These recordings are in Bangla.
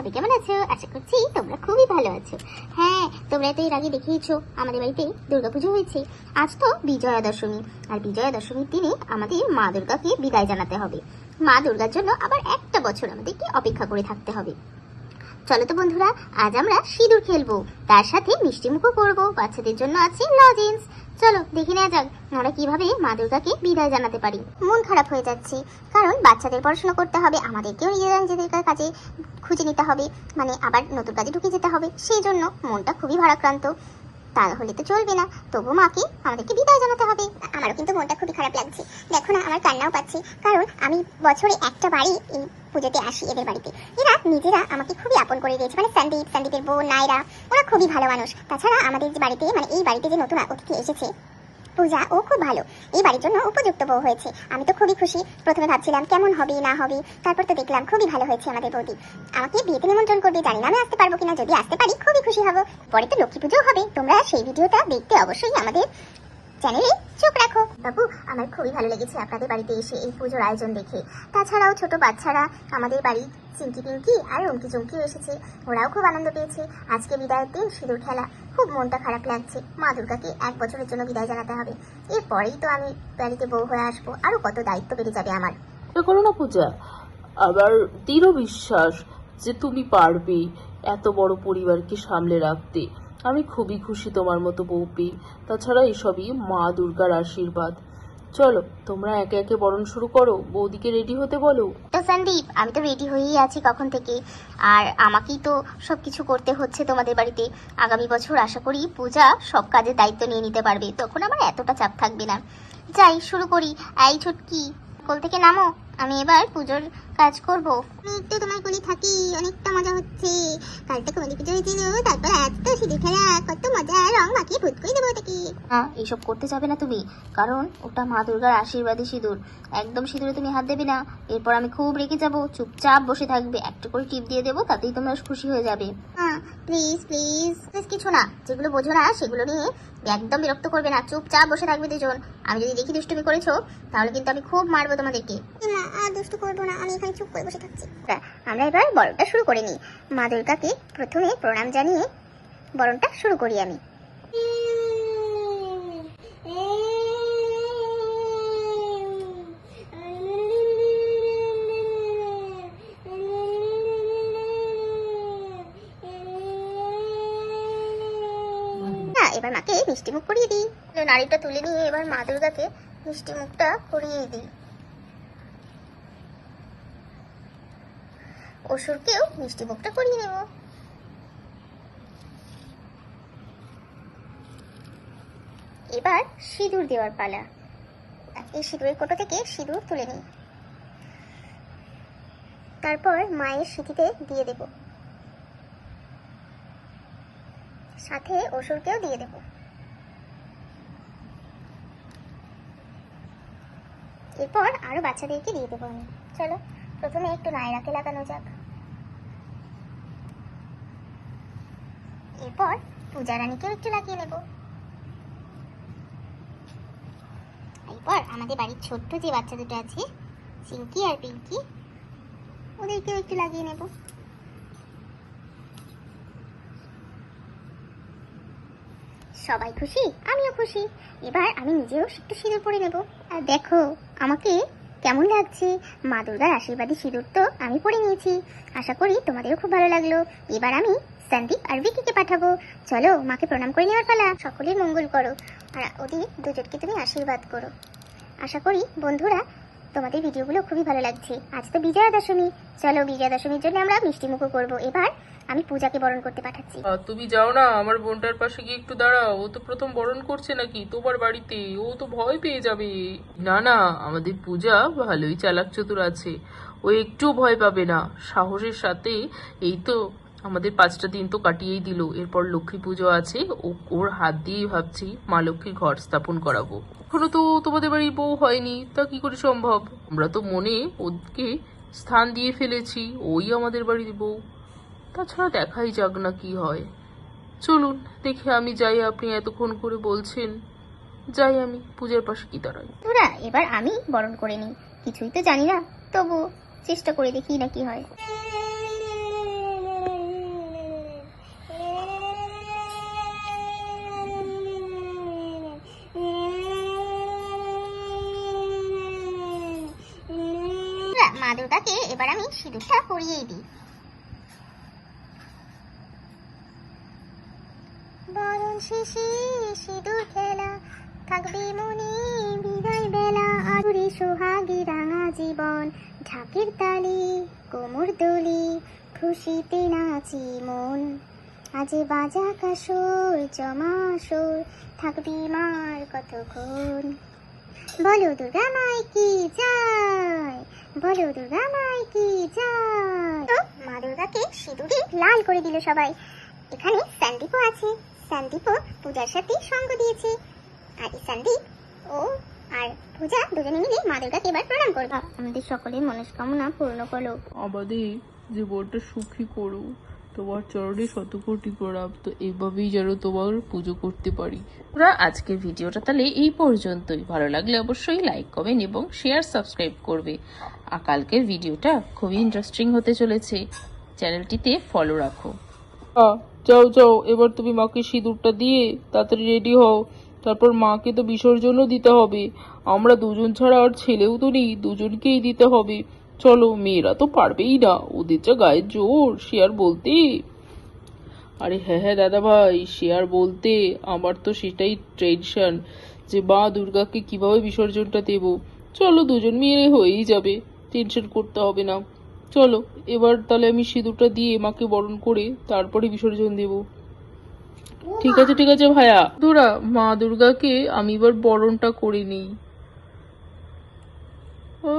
সবাই কেমন আছো? আশা করছি তোমরা খুবই ভালো আছো। হ্যাঁ তোমরা তো এর আগে দেখিয়েছো, আমাদের বাড়িতে দুর্গাপুজো হয়েছে। আজ তো বিজয়া দশমী আর বিজয়া দশমীর দিনে আমাদের মা দুর্গাকে বিদায় জানাতে হবে। মা দুর্গার জন্য আবার একটা বছর আমাদেরকে অপেক্ষা করে থাকতে হবে। চলো তো বন্ধুরা, আজ আমরা সিঁদুর খেলব। তার সাথে মিষ্টি মুখও করব, বাচ্চাদের জন্য আছে লজেন্স চলো, দেখে নেওয়া যাক, আমরা কীভাবে মা দুর্গাকে বিদায় জানাতে পারি। মন খারাপ হয়ে যাচ্ছে, কারণ বাচ্চাদের পড়াশোনা করতে হবে, আমাদেরকেও নিজেরা নিজেদের কাজে খুঁজে নিতে হবে। মানে আবার নতুন কাজে ঢুকে যেতে হবে, সেই জন্য মনটা খুবই ভারাক্রান্ত। তাহলে তো চলবে না। তবু মাকে আমাদেরকে বিদায় জানাতে হবে। আমারও কিন্তু মনটা খুবই খারাপ লাগছে। দেখো না, আমার কান্নাও পাচ্ছে। কারণ আমি বছরে একটা বাড়ি এই পুজোতে আসি এদের বাড়িতে। এরা নিজেরা আমাকে খুবই আপন করে দিয়েছে। মানে সন্দীপ, সন্দীপের বোন নাইরা ওরা খুবই ভালো মানুষ। তাছাড়া আমাদের যে বাড়িতে মানে এই বাড়িতে যে নতুন অতিথি এসেছে পূজা ও খুব ভালো। এই বাড়ির জন্য উপযুক্ত বউ হয়েছে। আমি তো খুবই খুশি। প্রথমে ভাবছিলাম কেমন হবে, না হবে। তারপর তো দেখলাম খুবই ভালো হয়েছে আমাদের বৌদি। আমাকে বিয়েতে নিমন্ত্রণ করবে, জানি না আমি আসতে পারব কিনা। যদি আসতে পারি, খুবই খুশি হব। পরে তো লক্ষ্মী পুজো হবে। তোমরা সেই ভিডিওটা দেখতে অবশ্যই আমাদের চ্যানেলে চোখ রাখো। আমার খুবই ভালো লেগেছে আপনাদের বাড়িতে এসে এই পুজোর আয়োজন দেখে। তাছাড়াও ছোট বাচ্চারা, আমাদের বাড়ি চিঙ্কি পিঙ্কি আর রমকি চমকিও এসেছে। ওরাও খুব আনন্দ পেয়েছে। আজকে বিদায়ের দিন সিঁদুর খেলা, খুব মনটা খারাপ লাগছে। মা দুর্গাকে এক বছরের জন্য বিদায় জানাতে হবে। এরপরেই তো আমি বাড়িতে বউ হয়ে আসব। আরও কত দায়িত্ব বেড়ে যাবে আমার। করো না পূজা। আবার দৃঢ় বিশ্বাস যে তুমি পারবে এত বড় পরিবারকে সামলে রাখতে। আমি খুবই খুশি তোমার মতো বউ পেয়ে তাছাড়া এসবই মা দুর্গার আশীর্বাদ। চলো, তোমরা একে একে বরণ শুরু করো, বৌদিকে রেডি হতে বলো। তো সন্দীপ, আমি তো রেডি হয়েই আছি কখন থেকে। আর আমাকেই তো সব কিছু করতে হচ্ছে তোমাদের বাড়িতে। আগামী বছর আশা করি পূজা সব কাজের দায়িত্ব নিয়ে নিতে পারবে। তখন আমার এতটা চাপ থাকবে না। যাই, শুরু করি। এই ছুটকি, কোল থেকে নামো। আমি এবার পুজোর কাজ করব। আমি একটু তোমার কোলে থাকি অনেকটা মজা হচ্ছে। কালটা কমেডি পুজো হয়েছিল তারপর আজ তো সিঁদুর খেলা কত মজা রং মাখিয়ে ভূত করে দেবো ওটাকে। হ্যাঁ এইসব করতে যাবে না তুমি কারণ ওটা মা দুর্গার আশীর্বাদী সিঁদুর। একদম সিঁদুরে তুমি হাত দেবে না। এরপর আমি খুব রেগে যাব চুপচাপ বসে থাকবে একটা করে টিপ দিয়ে দেবো তাতেই তোমরা খুশি হয়ে যাবে। হ্যাঁ প্লিজ প্লিজ প্লিজ কিছু না যেগুলো বোঝো না সেগুলো নিয়ে একদম বিরক্ত করবে না চুপচাপ বসে থাকবে দুজন। আমি যদি দেখি দুষ্টুমি করেছ তাহলে কিন্তু আমি খুব মারবো তোমাদেরকে। না আর দুষ্টু করব না আমি এখানে চুপ করে বসে থাকছি। আমরা এবার বরণটা শুরু করে নিই। মা দুর্গাকে প্রথমে প্রণাম জানিয়ে বরণটা শুরু করি আমি। এবার মাকে মিষ্টি মুখ করিয়ে দিই। নাড়িটা তুলে নিয়ে এবার মা দুর্গাকে মিষ্টি মুখটা করিয়ে দিই। অসুরকেও মিষ্টি মুখটা করিয়ে নেব। এবার সিঁদুর দেওয়ার পালা। এই সিঁদুরের কোটো থেকে সিঁদুর তুলে নিই। তারপর মায়ের সিঁথিতে দিয়ে দেব। সাথে অসুরকেও দিয়ে দেব। এরপর আরও বাচ্চাদেরকে দিয়ে দেবো আমি। চলো, প্রথমে একটু নায়রাকে লাগানো যাক। এরপর পূজা রানীকেও একটু লাগিয়ে নেব। এরপর আমাদের বাড়ির ছোট্ট যে বাচ্চা দুটো আছে চিঙ্কি আর পিঙ্কি, ওদেরকেও একটু লাগিয়ে নেব। সবাই খুশি? আমিও খুশি। এবার আমি নিজেও একটু সিঁদুর পরে নেব। আর দেখো, আমাকে কেমন লাগছে? মা দুর্গার আশীর্বাদী সিঁদুর তো আমি পরে নিয়েছি। আশা করি তোমাদেরও খুব ভালো লাগল। এবার আমি সন্দীপ আর ভিকিকে পাঠাবো। চলো মাকে প্রণাম করে নেওয়ার পালা। সকলের মঙ্গল করো। আর ওদের দুজনকে তুমি আশীর্বাদ করো। আশা করি বন্ধুরা তোমাদের ভিডিওগুলো খুবই ভালো লাগছে। আজ তো বিজয়া দশমী চলো বিজয়া দশমীর জন্য আমরা মিষ্টি মুখো করব। এবার আমি পূজাকে বরণ করতে পাঠাচ্ছি। তুমি যাও না, আমার বোনটার পাশে গিয়ে একটু দাঁড়াও। ও তো প্রথম বরণ করছে নাকি? তোমার বাড়িতে? ও তো ভয় পেয়ে যাবে। না না, আমাদের পূজা ভালোই চালাক চতুর আছে। ও একটু ভয় পাবে না। সাহসের সাথে এই তো আমাদের পাঁচটা দিন তো কাটিয়েই দিল। এরপর লক্ষ্মী পুজো আছে, ও ওর হাত দিয়েই ভাবছি মা লক্ষ্মীর ঘর স্থাপন করাবো। এখনও তো তোমাদের বাড়ির বউ হয়নি, তা কি করে সম্ভব? আমরা তো মনে ওকে স্থান দিয়ে ফেলেছি, ওই আমাদের বাড়ির বউ। তাছাড়া দেখাই যাক না কি হয়। চলুন, দেখে আমি যাই, আপনি এতক্ষণ করে বলছেন। যাই আমি, পূজার পাশে কি দাঁড়াই? তোরা, এবার আমি বরণ করে নিই। কিছুই তো জানি না তবু চেষ্টা করে দেখি না কি হয়। সিঁদুরটা পরিয়েই দিই বরণ সিঁদুর খেলা থাকবে মনে বিদায় বেলা, আদুরি রাঙা জীবন, ঢাকের তালি, কোমর দলি, খুশিতে নাচি মন। আজ বাজা কাসর জমা সুর থাকবি মার কতক্ষণ। বলো দুর্গা মাই কি যায় বলো দুর্গা কি যায় তো মা দুর্গাকে সিঁদুরে লাল করে দিল সবাই। এখানে সন্দীপও আছে। সন্দীপও পূজার সাথে সঙ্গ দিয়েছে। আর সন্দীপ ও আর পূজা দুজনে মিলে মা দুর্গাকে এবার প্রণাম করবে। আমাদের সকলের মনস্কামনা পূর্ণ করো আমাদের জীবনটা সুখী করো তোমার চরণে শতকোটি প্রণাম। তো এভাবেই যেন তোমার পুজো করতে পারি। তোমরা আজকের ভিডিওটা তাহলে এই পর্যন্তই। ভালো লাগলে অবশ্যই লাইক কমেন্ট এবং শেয়ার সাবস্ক্রাইব করবে। আর কালকের ভিডিওটা খুবই ইন্টারেস্টিং হতে চলেছে। চ্যানেলটিতে ফলো রাখো। যাও যাও, এবার তুমি মাকে সিঁদুরটা দিয়ে তাড়াতাড়ি রেডি হও। তারপর মাকে তো বিসর্জনও দিতে হবে। আমরা দুজন ছাড়া আর ছেলেও তো নেই, দুজনকেই দিতে হবে। চলো, মেয়েরা তো পারবেই না। ওদের যা গায়ের জোর, সে আর বলতে। আরে হ্যাঁ হ্যাঁ দাদা ভাই, সে আর বলতে। আমার তো সেটাই টেনশন যে মা দুর্গাকে কীভাবে বিসর্জনটা দেব। চলো, দুজন মিলে হয়েই যাবে। টেনশন করতে হবে না। চলো, এবার তাহলে আমি সিঁদুরটা দিয়ে মাকে বরণ করে তারপরে বিসর্জন দেব। ঠিক আছে ঠিক আছে ভাইয়া। দুরা মা দুর্গাকে আমি এবার বরণটা করে নিই ও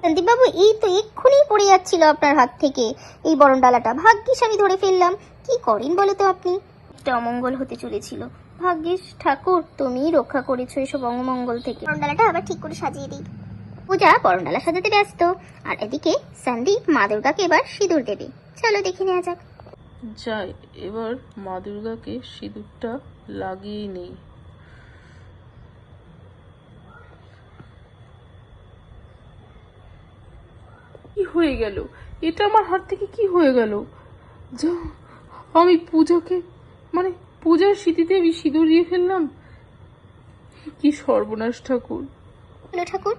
ও সন্দীপ বাবু এই তো এক্ষুনি পড়ে যাচ্ছিল আপনার হাত থেকে। এই বরণ ডালাটা ভাগ্যিস আমি ধরে ফেললাম। কি করেন বলো তো আপনি? একটা অমঙ্গল হতে চলেছিল। ভাগ্যিস ঠাকুর তুমিই রক্ষা করেছ এসব অমঙ্গল থেকে। বরণ ডালাটা আবার ঠিক করে সাজিয়ে দিই। পূজা বরণ ডালা সাজাতে ব্যস্ত। আর এদিকে সন্দীপ মা দুর্গাকে এবার সিঁদুর দেবে। চলো দেখে নেওয়া যাক। যাই এবার মা দুর্গাকে সিঁদুরটা লাগিয়ে নেই। কি হয়ে গেল? এটা আমার হাত থেকে কি হয়ে গেল? যা আমি পূজাকে মানে পূজার স্মৃতিতে আমি সিঁদুর দিয়ে ফেললাম। কি সর্বনাশ ঠাকুর। হলো ঠাকুর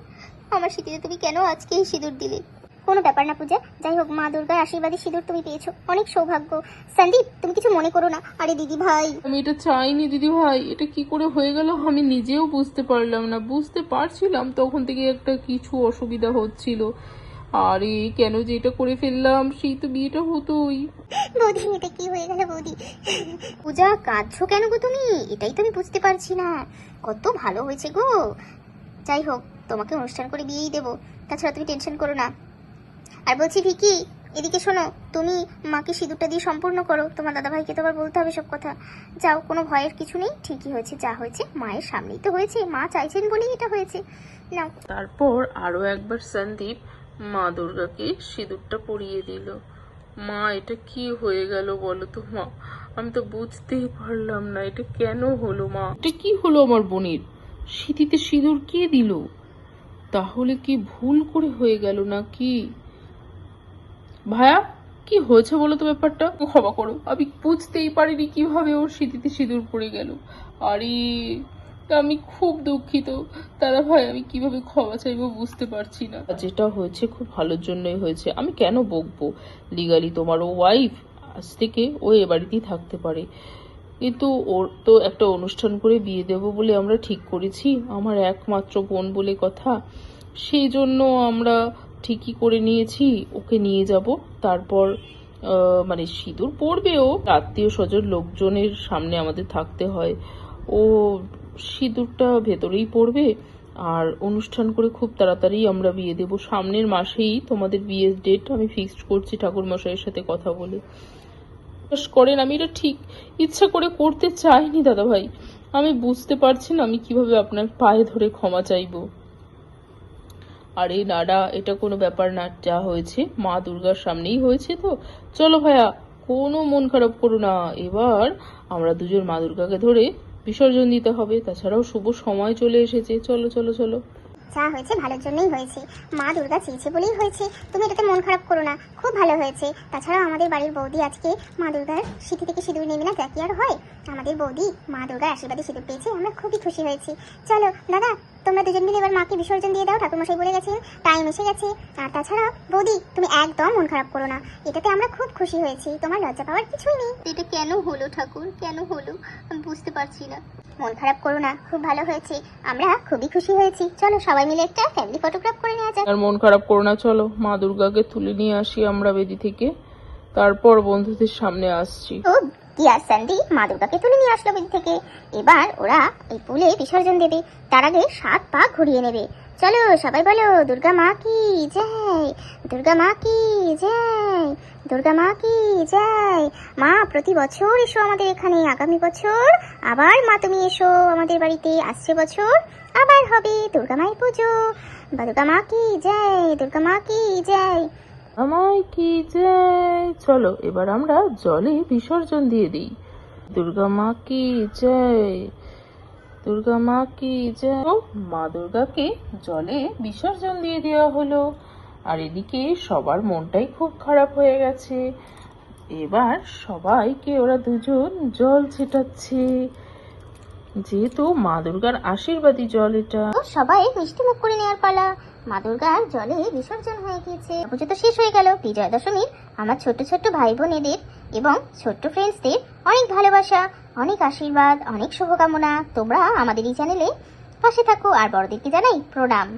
আমার স্মৃতিতে তুমি কেন আজকে এই সিঁদুর দিলে? কোনো ব্যাপার না পূজা যাই হোক মা দুর্গার আশীর্বাদে সিঁদুর তুমি পেয়েছ। অনেক সৌভাগ্য। সন্দীপ তুমি কিছু মনে করো না? আরে দিদি ভাই। আমি এটা চাইনি দিদি ভাই এটা কি করে হয়ে গেল আমি নিজেও বুঝতে পারলাম না। বুঝতে পারছিলাম তখন থেকে একটা কিছু অসুবিধা হচ্ছিল। আরে কেন যে এটা করে ফেললাম? সেই তো বিয়েটা হতোই। বৌদি এটা কি হয়ে গেল বৌদি? পূজা কাঁদছো কেন গো তুমি? এটাই তো আমি বুঝতে পারছি না। কত ভালো হয়েছে গো। যাই হোক তোমাকে অনুষ্ঠান করে বিয়েই দেবো। তাছাড়া তুমি টেনশন করো না। আর বলছি ভিকি এদিকে শোনো তুমি মাকে সিঁদুরটা দিয়ে সম্পূর্ণ করো। তোমার দাদাভাইকে তো আবার বলতে হবে সব কথা। যাও কোনো ভয়ের কিছু নেই। ঠিকই হয়েছে যা হয়েছে। মায়ের সামনেই তো হয়েছে। মা চাইছেন বলেই এটা হয়েছে। নাও। তারপর আরও একবার সন্দীপ মা দুর্গাকে সিঁদুরটা পরিয়ে দিল। মা, এটা কি হয়ে গেল বলো তো মা? আমি তো বুঝতেই পারলাম না, এটা কেন হলো মা? এটা কি হলো আমার বোনের? স্মৃতিতে সিঁদুর কে দিল? তাহলে কি ভুল করে হয়ে গেল না কি ভায়া, কি হয়েছে বলো তো ব্যাপারটা? ক্ষমা করো, আমি বুঝতেই পারিনি কীভাবে ওর স্মৃতিতে সিঁদুর পড়ে গেল। আরে আমি খুব দুঃখিত। দাদা ভাই, আমি কীভাবে ক্ষমা চাইব বুঝতে পারছি না। যেটা হয়েছে খুব ভালোর জন্যই হয়েছে। আমি কেন বকবো? লিগালি তোমার ওয়াইফ আজ থেকে ও এ বাড়িতেই থাকতে পারে। কিন্তু ওর তো একটা অনুষ্ঠান করে বিয়ে দেব বলে আমরা ঠিক করেছি। আমার একমাত্র বোন বলে কথা। সেই জন্য আমরা ঠিকই করে নিয়েছি। ওকে নিয়ে যাব। তারপর মানে সিঁদুর পড়বেও আত্মীয় স্বজন লোকজনের সামনে আমাদের থাকতে হয়। ও সিঁদুরটা ভেতরেই পড়বে। আর অনুষ্ঠান করে খুব তাড়াতাড়ি আমরা বিয়ে দেব। সামনের মাসেই তোমাদের বিয়ের ডেট আমি ফিক্সড করছি ঠাকুর মশাইয়ের সাথে কথা বলে। করেন, আমি এটা ঠিক ইচ্ছা করে করতে চাইনি দাদা ভাই আমি বুঝতে পারছি না আমি কীভাবে আপনার পায়ে ধরে ক্ষমা চাইব। আরে নাডা এটা কোনো ব্যাপার না, যা হয়েছে মা দুর্গার সামনেই হয়েছে তো। চলো ভাইয়া, কোনো মন খারাপ করো না। এবার আমরা দুজন মা দুর্গাকে ধরে বিসর্জন দিতে হবে তাছাড়াও শুভ সময় চলে এসেছে। চলো চলো চলো। যা হয়েছে ভালোর জন্যই হয়েছে। মা দুর্গা চেয়েছে বলেই হয়েছে। তুমি এটাতে মন খারাপ করো না, খুব ভালো হয়েছে। তাছাড়াও আমাদের বাড়ির বৌদি আজকে মা দুর্গার সিঁথি থেকে সিঁদুর নেবে না, তা আর হয়? আমাদের বৌদি মা দুর্গার আশীর্বাদে সিঁদুর পেয়েছে, আমরা খুবই খুশি হয়েছি। চলো, দাদা, তোমরা দুজন মিলে এবার মাকে বিসর্জন দিয়ে দাও, ঠাকুরমশাই বলে গেছেন টাইম এসে গেছে। আর তাছাড়া বৌদি, তুমি একদম মন খারাপ করো না। এটাতে আমরা খুব খুশি হয়েছি, তোমার লজ্জা পাওয়ার কিছুই নেই। এটা কেন হলো ঠাকুর? কেন হলো? আমি বুঝতে পারছি না। মন খারাপ করো না খুব ভালো হয়েছে। আমরা খুবই খুশি হয়েছি। চলো সবাই মিলে একটা ফ্যামিলি ফটোগ্রাফ করে নেওয়া যাক। আর মন খারাপ করো না চলো। মা দুর্গাকে তুলে নিয়ে আসি আমরা বেদি থেকে। তারপর বন্ধুদের সামনে আসছি। কি আর স্যান্ডি মা দুর্গাকে তুলে নিয়ে আসলো বেদি থেকে। এবার ওরা এই পুলে বিসর্জন দেবে। তার আগে সাত পা ঘুরিয়ে নেবে। চলো, সবাই বলো, দুর্গা মা কি জয়? দুর্গা মা কি জয়? দুর্গা মা কি জয়? মা, প্রতি বছর এসো আমাদের এখানে, আগামী বছর আবার মা তুমি এসো আমাদের বাড়িতে, আসছে বছর আবার হবে দুর্গা মায়ের পুজো। দুর্গা মা কি জয়? দুর্গা মা কি জয়? আমায় কি জয়? চলো, এবার আমরা জলে বিসর্জন দিয়ে দিই। দুর্গা মা কি জয়? দুর্গা মা কি ও, মা দুর্গাকে জলে বিসর্জন দিয়ে দেওয়া হলো। আর এদিকে সবার মনটাই খুব খারাপ হয়ে গেছে। এবার সবাইকে ওরা দুজন জল ছেটাচ্ছে। যেহেতু মা দুর্গার আশীর্বাদী জল এটা। সবাই মিষ্টি মুখ করে নেওয়ার পালা। মা দুর্গার জলে বিসর্জন হয়ে গিয়েছে। পুজো তো শেষ হয়ে গেল। বিজয়া দশমীর আমার ছোট ছোট ভাই বোনেদের এবং ছোট্ট ফ্রেন্ডসদের অনেক ভালোবাসা। অনেক আশীর্বাদ, অনেক শুভকামনা। তোমরা আমাদের এই চ্যানেলে পাশে থাকো আর বড়দেরকে জানাই প্রণাম।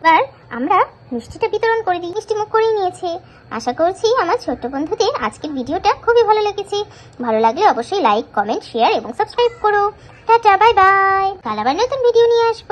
এবার আমরা মিষ্টিটা বিতরণ করে দিই। মিষ্টি মুখ করেই নিয়েছে। আশা করছি আমার ছোট্ট বন্ধুদের আজকের ভিডিওটা খুবই ভালো লেগেছে। ভালো লাগলে অবশ্যই লাইক, কমেন্ট, শেয়ার এবং সাবস্ক্রাইব করো। Tata, bye bye. কাল আবার নতুন ভিডিও নিয়ে আসব।